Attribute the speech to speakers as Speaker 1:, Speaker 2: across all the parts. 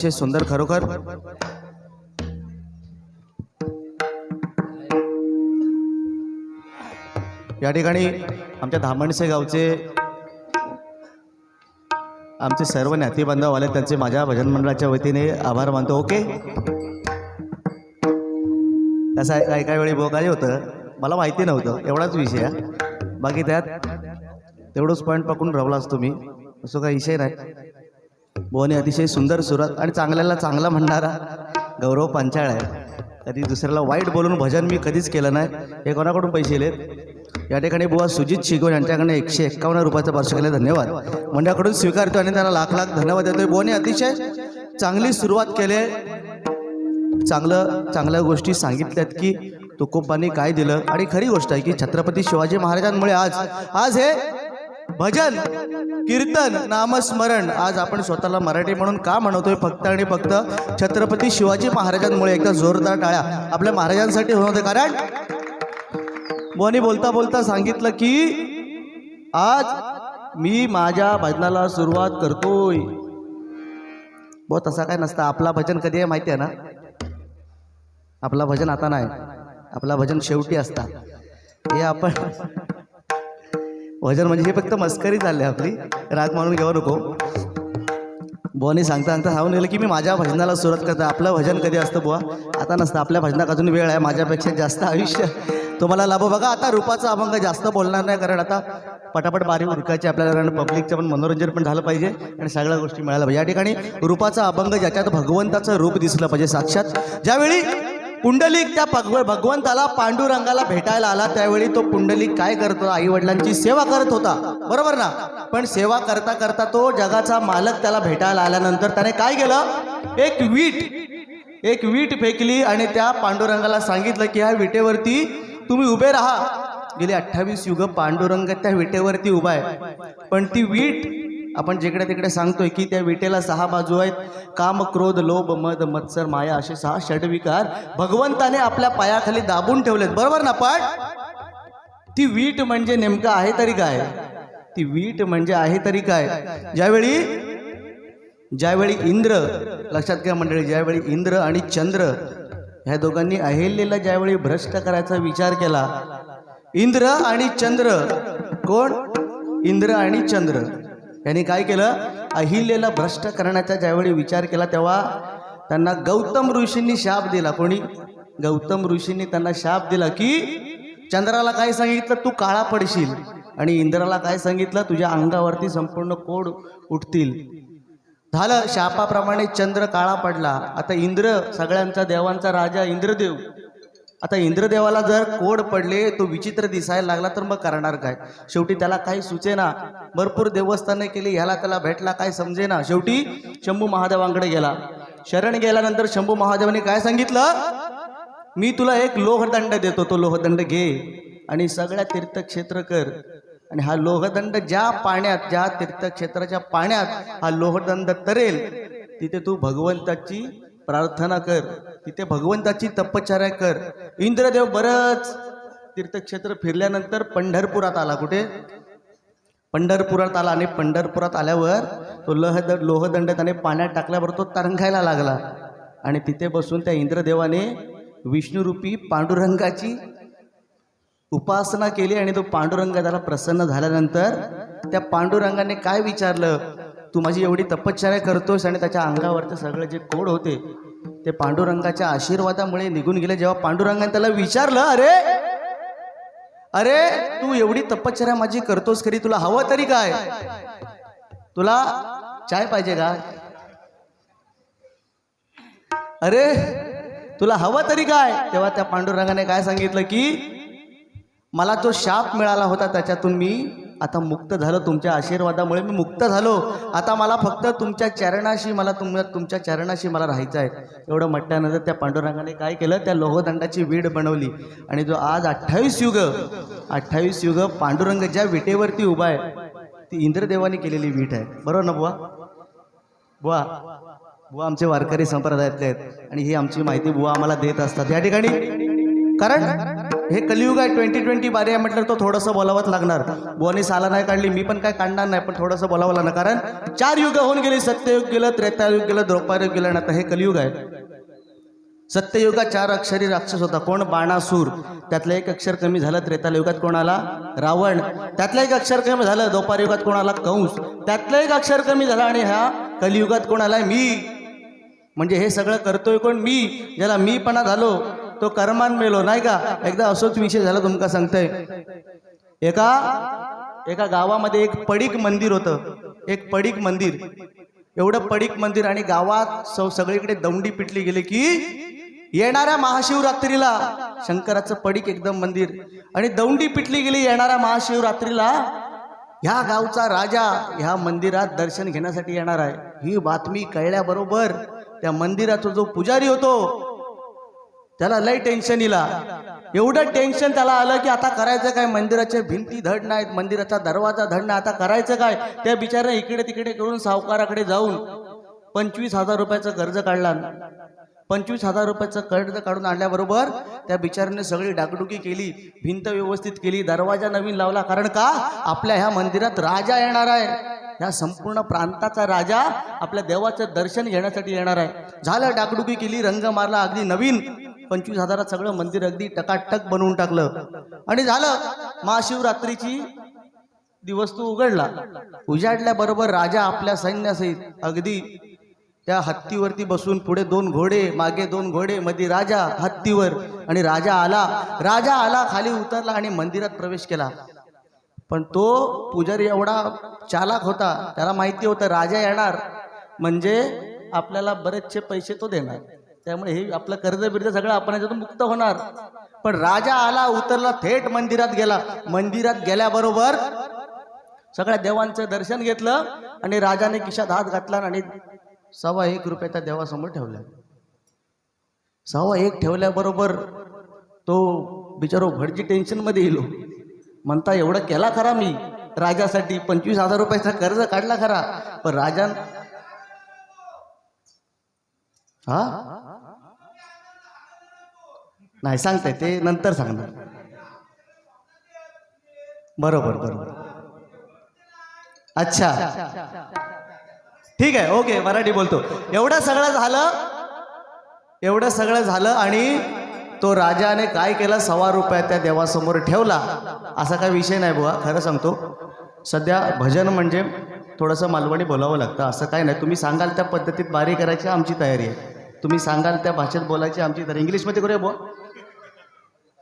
Speaker 1: अतिशय सुंदर खरोखर. या ठिकाणी आमच्या धामणसे गावचे आमचे सर्व नातेबांधव आले त्यांचे माझ्या भजन मंडळाच्या वतीने आभार मानतो. ओके? असं आहे काही काही वेळी बघाय होतं. मला माहिती नव्हतं एवढाच विषय बाकी त्यात तेवढंच पॉईंट पकडून रवलाच तुम्ही असं काही विषय नाही. बोने अतिशय सुंदर सुरत आणि चांगल्याला चांगला म्हणणारा गौरव पांचाळ आहे. कधी दुसऱ्याला वाईट बोलून भजन मी कधीच केलं नाही. हे कोणाकडून पैसे दिलेत या ठिकाणी बुवा सुजित शिगोन यांच्याकडे एकशे एक्कावन्न रुपयाचं वर्ष केले धन्यवाद. मंडळाकडून स्वीकारतो आणि त्यांना लाख लाख धन्यवाद देतोय. बोने अतिशय चांगली सुरुवात केली चांगलं चांगल्या गोष्टी सांगितल्यात की तुकोबांनी काय दिलं? आणि खरी गोष्ट आहे की छत्रपती शिवाजी महाराजांमुळे आज आज हे भजन कीर्तन नामस्मरण. आज आपण स्वतःला मराठी म्हणून का म्हणतोय? फक्त आणि फक्त छत्रपती शिवाजी महाराजांमुळे एकदा जोरदार टाळ्या. आपल्या महाराजांसाठी होत होते. कारण बोनी बोलता बोलता सांगितलं की आज मी माझ्या भजनाला सुरुवात करतोय. बो तसा काय नसतं. आपला भजन कधी आहे माहिती आहे ना? आपला भजन आता नाही. आपला भजन शेवटी असता. हे आपण भजन म्हणजे हे फक्त मस्करी झाली आपली. राग मानून घेऊ नको. बुवानी सांगता सांगता सांगून गेलं की मी माझ्या भजनाला सुरुवात करतो आपलं भजन कधी असतं बुवा? आता नसतं. आपल्या भजनात अजून वेळ आहे. माझ्यापेक्षा जास्त आयुष्य. तुम्हाला लाभो. बघा आता रूपाचा अभंग जास्त बोलणार नाही कारण आता पटापट बारी उरकायची आपल्याला कारण पब्लिकचं पण मनोरंजन पण झालं पाहिजे आणि सगळ्या गोष्टी मिळायला पाहिजे. या ठिकाणी रूपाचा अभंग ज्याच्यात भगवंताचं रूप दिसलं पाहिजे साक्षात. ज्यावेळी पुंडलिक त्या भगव भगवंताला पांडुरंगाला भेटायला आला. त्यावेळी तो पुंडलिक काय करतो? आई वडिलांची सेवा करत होता. बरोबर ना? पण सेवा करता करता तो जगाचा मालक त्याला भेटायला आल्यानंतर त्याने काय केलं? एक वीट एक वीट फेकली आणि त्या पांडुरंगाला सांगितलं की ह्या विटेवरती तुम्ही उभे राहा. गेली अठ्ठावीस युग पांडुरंग त्या विटेवरती उभा आहे. पण ती वीट आपण जिकडे तिकडे सांगतोय की त्या विटेला सहा बाजू आहेत. काम क्रोध लोभ मद मत्सर माया असे सहा षडविकार भगवंताने आपल्या पायाखाली दाबून ठेवलेत. बरोबर ना पण ती वीट म्हणजे नेमकं आहे तरी काय? ती वीट म्हणजे आहे तरी काय? ज्यावेळी ज्यावेळी इंद्र लक्षात घ्या मंडळी ज्यावेळी इंद्र आणि चंद्र ह्या दोघांनी अहिल्याला ज्यावेळी भ्रष्ट करायचा विचार केला इंद्र आणि चंद्र कोण? इंद्र आणि चंद्र. त्यांनी काय केलं? अहिल्याला भ्रष्ट करण्याचा ज्यावेळी विचार केला तेव्हा त्यांना गौतम ऋषींनी शाप दिला. कोणी? गौतम ऋषींनी त्यांना शाप दिला की चंद्राला काय सांगितलं? तू काळा पडशील. आणि इंद्राला काय सांगितलं? तुझ्या अंगावरती संपूर्ण कोड उठतील. झालं. शापाप्रमाणे चंद्र काळा पडला. आता इंद्र सगळ्यांचा देवांचा राजा इंद्रदेव. आता इंद्रदेवाला जर कोड पडले तो विचित्र दिसायला लागला तर मग करणार काय? शेवटी त्याला काही सुचेना. भरपूर देवस्थाने केली ह्याला त्याला भेटला काय समजेना. शेवटी शंभू महादेवांकडे गेला. शरण गेल्यानंतर शंभू महादेवाने काय सांगितलं? मी तुला एक लोहदंड देतो तो लोहदंड घे आणि सगळ्या तीर्थक्षेत्र कर. आणि हा लोहदंड ज्या पाण्यात ज्या तीर्थक्षेत्राच्या पाण्यात हा लोहदंड तरेल तिथे तू भगवंताची प्रार्थना कर. तिथे भगवंताची तपश्चर्या कर. इंद्रदेव बरंच तीर्थक्षेत्र फिरल्यानंतर पंढरपुरात आला. कुठे? पंढरपुरात आला आणि पंढरपुरात आल्यावर तो लहद लोहदंड त्याने पाण्यात टाकल्यावर तो तरंगायला लागला. आणि तिथे बसून त्या इंद्रदेवाने विष्णुरूपी पांडुरंगाची उपासना केली आणि तो पांडुरंग त्याला प्रसन्न झाल्यानंतर त्या पांडुरंगाने काय विचारलं? तू माझी एवढी तपश्चर्या करतोस आणि त्याच्या अंगावरचे सगळे जे कोड होते ते पांडुरंगाच्या आशीर्वादामुळे निघून गेले. जेव्हा पांडुरंगाने त्याला विचारलं अरे अरे तू एवढी तपश्चर्या माझी करतोस खरी? तुला हवं तरी काय? तुला चाय पाहिजे का? अरे तुला हवं तरी काय? तेव्हा त्या पांडुरंगाने काय सांगितलं की मला जो शाप मिळाला होता त्याच्यातून मी आता मुक्त झालो तुमच्या आशीर्वादामुळे मी मुक्त झालो. आता मला फक्त तुमच्या चरणाशी मला तुम तुमच्या चरणाशी मला राहायचं आहे. एवढं म्हटल्यानंतर त्या पांडुरंगाने काय केलं? त्या लोहदंडाची वीड बनवली. आणि जो आज अठ्ठावीस युग अठ्ठावीस युग पांडुरंग ज्या विटेवरती उभा आहे ती इंद्रदेवाने केलेली वीट आहे. बरोबर ना बुवा? बुवा बुवा आमचे वारकरी संप्रदायातले आहेत. आणि ही आमची माहिती बुवा आम्हाला देत असतात. या ठिकाणी. कारण हे कलियुग आहे ट्वेंटी ट्वेंटी बारे आहे म्हटलं तो थोडंसं बोलावंच लागणार. बुवानी साला नाही काढली मी पण काय काढणार नाही पण थोडंसं बोलावं लागणार. कारण चार युग होऊन गेली सत्ययुग गेलं त्रेतायुग गेलं द्रौपदयुग गेलं नाही आता हे कलियुग आहे. सत्ययुगात चार अक्षरी राक्षस होता. कोण? बाणासूर. त्यातलं एक अक्षर कमी झालं त्रेतालयुगात कोणाला? रावण. त्यातलं एक अक्षर कमी झालं द्वापारयुगात कोणाला? कंस. त्यातलं एक अक्षर कमी झालं आणि ह्या कलियुगात कोणाला मी. म्हणजे हे सगळं करतोय कोण? मी. ज्याला मीपणा झालो तो कर्मान मेलो नाही का? एकदा असोच विषय झाला तुमका सांगतोय. एका एका गावामध्ये एक पडीक मंदिर होतं. एक पडीक मंदिर. एवढं पडीक मंदिर आणि गावात स सगळीकडे दौंडी पिटली गेली की येणाऱ्या महाशिवरात्रीला शंकराचं पडीक एकदम मंदिर. आणि दौंडी पिटली गेली येणाऱ्या महाशिवरात्रीला ह्या गावचा राजा ह्या मंदिरात दर्शन घेण्यासाठी येणार आहे. ही बातमी कळल्याबरोबर त्या मंदिराचा जो पुजारी होतो त्याला लय टेन्शन इला एवढं टेन्शन त्याला आलं की आता करायचं काय? मंदिराच्या भिंती धड नाहीत मंदिराचा दरवाजा धड नाही. आता करायचं काय? त्या बिचाऱ्या इकडे तिकडे करून सावकाराकडे जाऊन पंचवीस हजार रुपयाचं कर्ज काढला. पंचवीस हजार रुपयाचं कर्ज काढून आणल्याबरोबर त्या बिचाऱ्याने सगळी डागडुकी केली भिंत व्यवस्थित केली दरवाजा नवीन लावला. कारण का? आपल्या ह्या मंदिरात राजा येणार आहे. ह्या संपूर्ण प्रांताचा राजा आपल्या देवाचं दर्शन घेण्यासाठी येणार आहे. झालं डागडुगी केली रंग मारला अगदी नवीन पंचवीस हजारात सगळं मंदिर अगदी टकाटक बनवून टाकलं. आणि झालं महाशिवरात्रीची दिवस तो उघडला उजाडल्याबरोबर राजा आपल्या सैन्यासहित अगदी त्या हत्तीवरती बसून पुढे दोन घोडे मागे दोन घोडे मध्ये राजा हत्तीवर. आणि राजा आला. राजा आला खाली उतरला आणि मंदिरात प्रवेश केला. पण तो पुजारी एवढा चालाक होता त्याला माहिती होतं राजा येणार म्हणजे आपल्याला बरेचसे पैसे तो देणार. त्यामुळे हे आपलं कर्ज बिर्ज सगळं आपण याच्यातून मुक्त होणार. पण राजा आला उतरला थेट मंदिरात गेला. मंदिरात गेल्याबरोबर सगळ्या देवांचं दर्शन घेतलं आणि राजाने किशात हात घातला आणि सव्वा एक रुपये त्या देवासमोर ठेवला सव्वा एक ठेवल्याबरोबर तो बिचारो भटजी टेन्शनमध्ये येलो म्हणता एवढं केला खरा मी. राजासाठी पंचवीस हजार रुपयाचा कर्ज काढला खरा. पण राजा हा? नाही सांगताय ते नंतर सांगणार. बरोबर बरोबर. अच्छा. ठीक आहे ओके मराठी बोलतो. एवढं सगळं झालं एवढं सगळं झालं आणि तो राजाने काय केला? सव्वा रुपया त्या देवासमोर ठेवला. असा काही विषय नाही बुवा खरं सांगतो. सध्या भजन म्हणजे थोडंसं मालवणी बोलावं लागतं. असं काय नाही. तुम्ही सांगाल त्या पद्धतीत बारी करायची आमची तयारी आहे. तुम्ही सांगाल त्या भाषेत बोलायची आमची तयारी. इंग्लिशमध्ये करूया बुवा?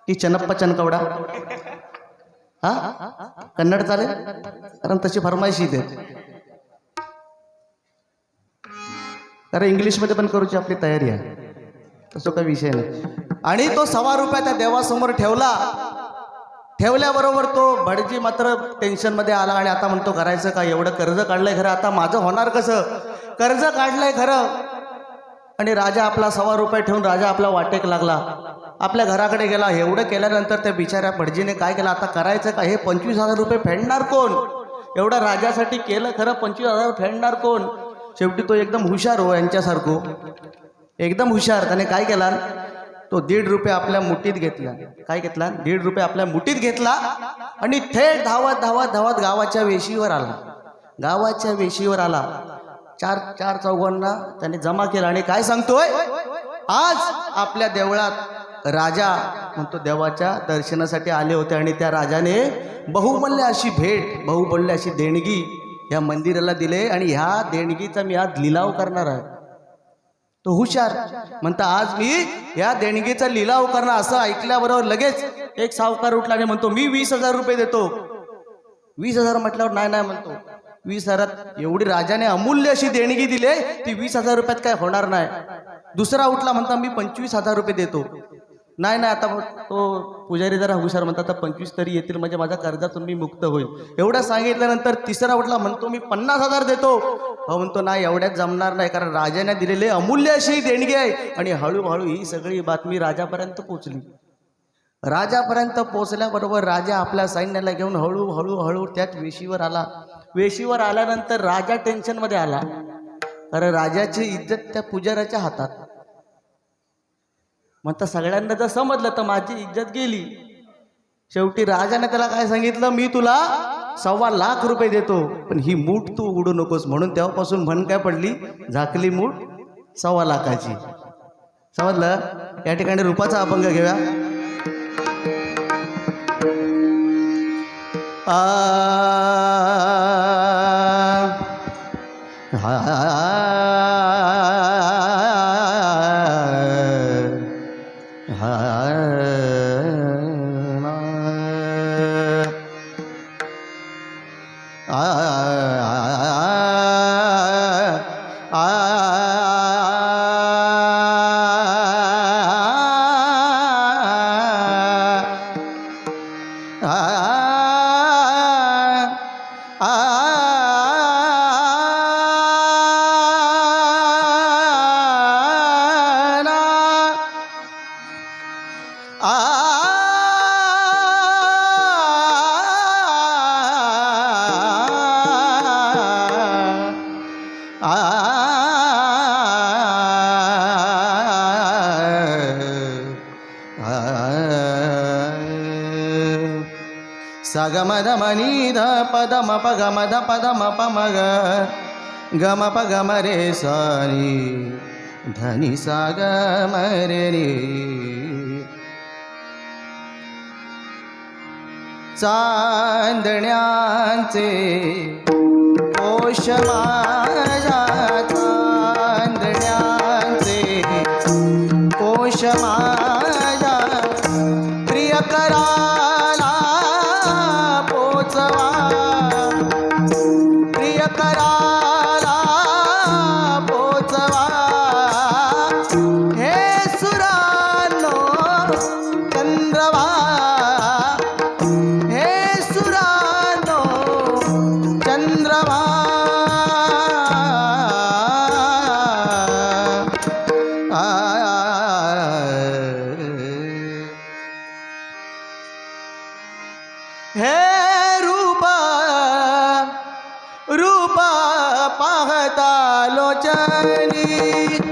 Speaker 1: की चनप्पा चनकवडा? हा? कन्नड चालेल? कारण तशी फरमायशी येते कारण इंग्लिशमध्ये पण करूची आपली तयारी आहे. तसं काही विषय नाही. आणि तो सव्वा रुपया त्या देवासमोर ठेवला. ठेवल्याबरोबर तो भटजी मात्र टेन्शनमध्ये आला आणि आता म्हणतो करायचं का? एवढं कर्ज काढलंय खरं? आता माझं होणार कसं? कर्ज काढलंय खरं. आणि राजा आपला सव्वा रुपये ठेवून राजा आपला वाटेक लागला. आपल्या घराकडे गेला. एवढं केल्यानंतर त्या बिचाऱ्या भटजीने काय केलं? आता करायचं का? हे पंचवीस हजार रुपये फेडणार कोण? एवढं राजासाठी केलं खरं? पंचवीस हजार फेडणार कोण? शेवटी तो एकदम हुशार हो यांच्यासारखो. एकदम हुशार. त्याने काय केला? तो दीड रुपये आपल्या मुठीत घेतला. काय घेतला? दीड रुपये आपल्या मुठीत घेतला आणि थेट धावत धावत धावत गावाच्या वेशीवर आला. गावाच्या वेशीवर आला. चार चार चौघांना त्याने जमा केला आणि काय सांगतोय? आज आपल्या देवळात राजा म्हणतो देवाच्या दर्शनासाठी आले होते आणि त्या राजाने बहुमल्य अशी भेट बहुमल्य अशी देणगी या मंदिराला दिले आणि ह्या देणगीचा मी आज लिलाव करणार आहे. तो हुशार. म्हणता आज मी या देणगीचा लिलाव करणार असं ऐकल्याबरोबर लगेच एक सावकार उठला आणि म्हणतो मी वीस हजार रुपये देतो. वीस हजार म्हटल्यावर नाही नाही म्हणतो. वीस हजारात एवढी राजाने अमूल्य अशी देणगी दिली ती वीस हजार रुपयात काय होणार नाही. दुसरा उठला म्हणता मी पंचवीस हजार रुपये देतो. नाही नाही आता तो पुजारी जरा हुशार म्हणतात आता पंचवीस तरी येतील म्हणजे माझ्या कर्जातून मी मुक्त होईल. एवढं सांगितल्यानंतर तिसरा उठला म्हणतो मी पन्नास हजार देतो. हो म्हणतो नाही एवढ्यात जमणार नाही कारण राजाने दिलेले अमूल्य अशी देणगी आहे. आणि हळूहळू ही सगळी बातमी राजापर्यंत पोचली राजापर्यंत पोचल्याबरोबर राजा आपल्या सैन्याला घेऊन हळूहळू हळू त्यात वेशीवर आला. वेशीवर आल्यानंतर राजा टेन्शनमध्ये आला. कारण राजाची इज्जत त्या पुजाऱ्याच्या हातात. म्हणता सगळ्यांना जर समजलं तर माझी इज्जत गेली. शेवटी राजाने त्याला काय सांगितलं? मी तुला सव्वा लाख रुपये देतो. पण ही मूठ तू उडू नकोस म्हणून तेव्हापासून म्हण काय पडली? झाकली मूठ सव्वा लाखाची. समजलं? या ठिकाणी रूपाचा अभंग घेऊया. आ हा. 哎，哎，哎。సగమద మనీద పదమ పగమద పదమ పమగ గమ పగమ రే సాని ధని సాగమ రే రే चांदण्याचे पोष माझ्या चांदण्याचे पोष माझ्या हे रूप रूप पाहता लोचनी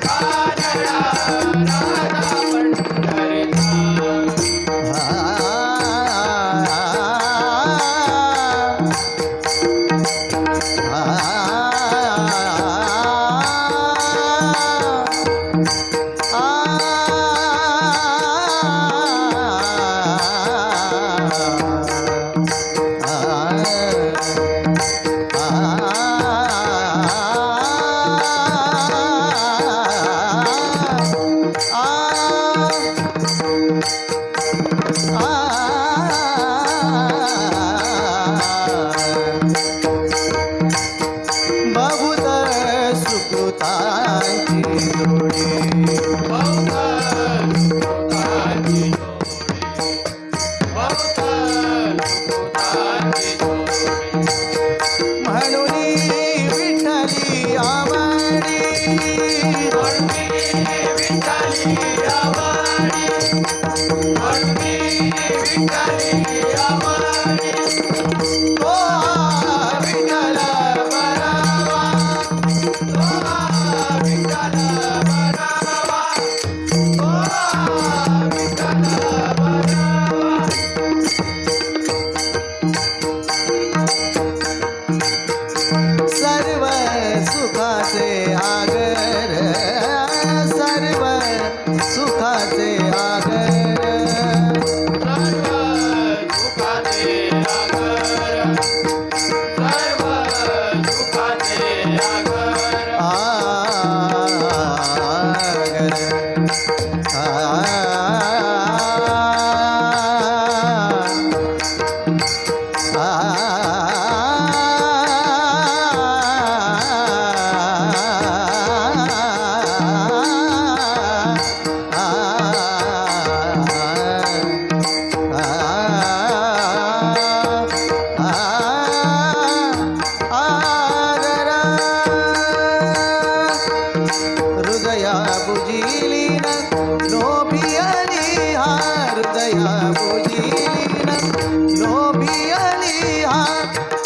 Speaker 1: Bye.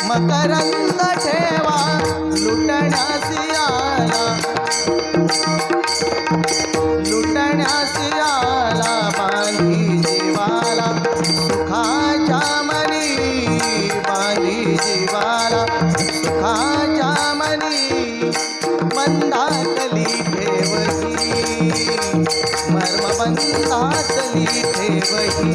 Speaker 1: मकरंद ठेवा लुटण्यासी आला. लुटण्यासी आला बाली जीवाला सुखाच्या मनी बाली जीवाला सुखाच्या मनी मंदातली ठेवही मर्मबंधातली ठेवही.